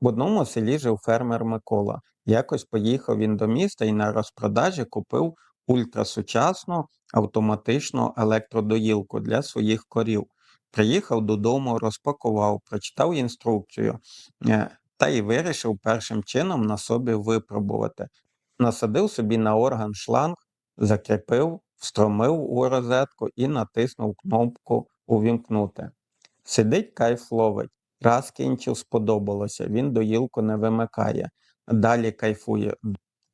В одному селі жив фермер Микола. Якось поїхав він до міста і на розпродажі купив ультрасучасну автоматичну електродоїлку для своїх корів. Приїхав додому, розпакував, прочитав інструкцію е, та й вирішив першим чином на собі випробувати. Насадив собі на орган шланг, закріпив, встромив у розетку і натиснув кнопку Увімкнути. Сидить кайф ловить. Раз кінчив, сподобалося, він доїлку не вимикає, далі кайфує.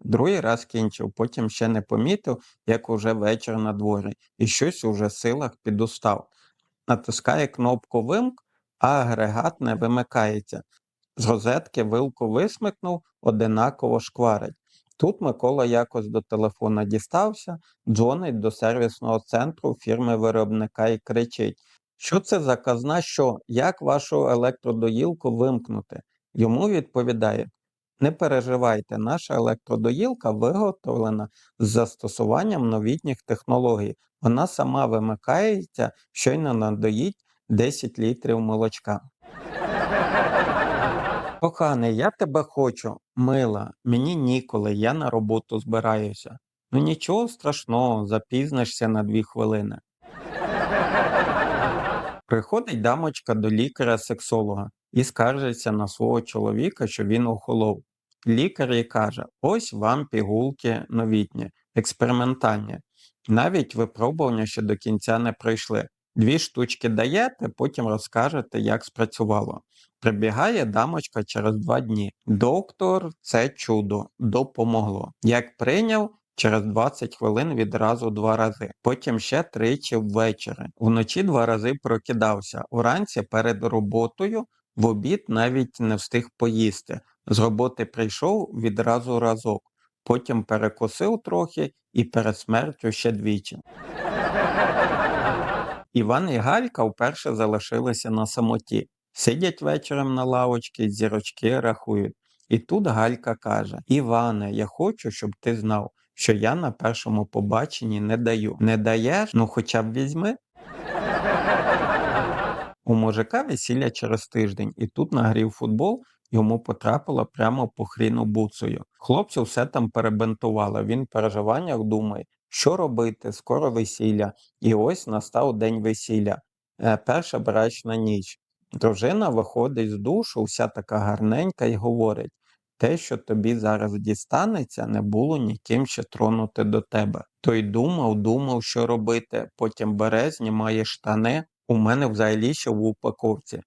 Другий раз кінчив, потім ще не помітив, як уже вечір на дворі, і щось уже в силах підустав. Натискає кнопку вимк, а агрегат не вимикається. З розетки вилку висмикнув, одинаково шкварить. Тут Микола якось до телефона дістався, дзвонить до сервісного центру фірми виробника і кричить: Що це за казна, що? Як вашу електродоїлку вимкнути? Йому відповідає: Не переживайте, наша електродоїлка виготовлена з застосуванням новітніх технологій. Вона сама вимикається, щойно надоїть 10 літрів молочка. Коханий, я тебе хочу, мила, мені ніколи, я на роботу збираюся. Ну нічого страшного, запізнишся на дві хвилини. Приходить дамочка до лікаря-сексолога і скаржиться на свого чоловіка, що він охолов. Лікар їй каже: ось вам пігулки новітні, експериментальні. Навіть випробування ще до кінця не пройшли. Дві штучки даєте, потім розкажете, як спрацювало. Прибігає дамочка через два дні. Доктор, це чудо, допомогло. Як прийняв, через 20 хвилин відразу два рази. Потім ще тричі ввечері. Вночі два рази прокидався. Уранці перед роботою в обід навіть не встиг поїсти. З роботи прийшов відразу разок. Потім перекусив трохи і перед смертю ще двічі. Іван і Галька вперше залишилися на самоті. Сидять вечором на лавочці, зірочки рахують. І тут Галька каже: Іване, я хочу, щоб ти знав, що я на першому побаченні не даю. Не даєш? Ну хоча б візьми. У мужика весілля через тиждень, і тут нагрів футбол, йому потрапило прямо по хріну буцею. Хлопцю все там перебентувало, він в переживаннях думає, що робити, скоро весілля. І ось настав день весілля, е, перша брачна ніч. Дружина виходить з душу, вся така гарненька, і говорить: те, що тобі зараз дістанеться, не було ніким ще тронути до тебе. Той думав, думав, що робити, потім бере, знімає штани. У мене взагалі ще в упаковці.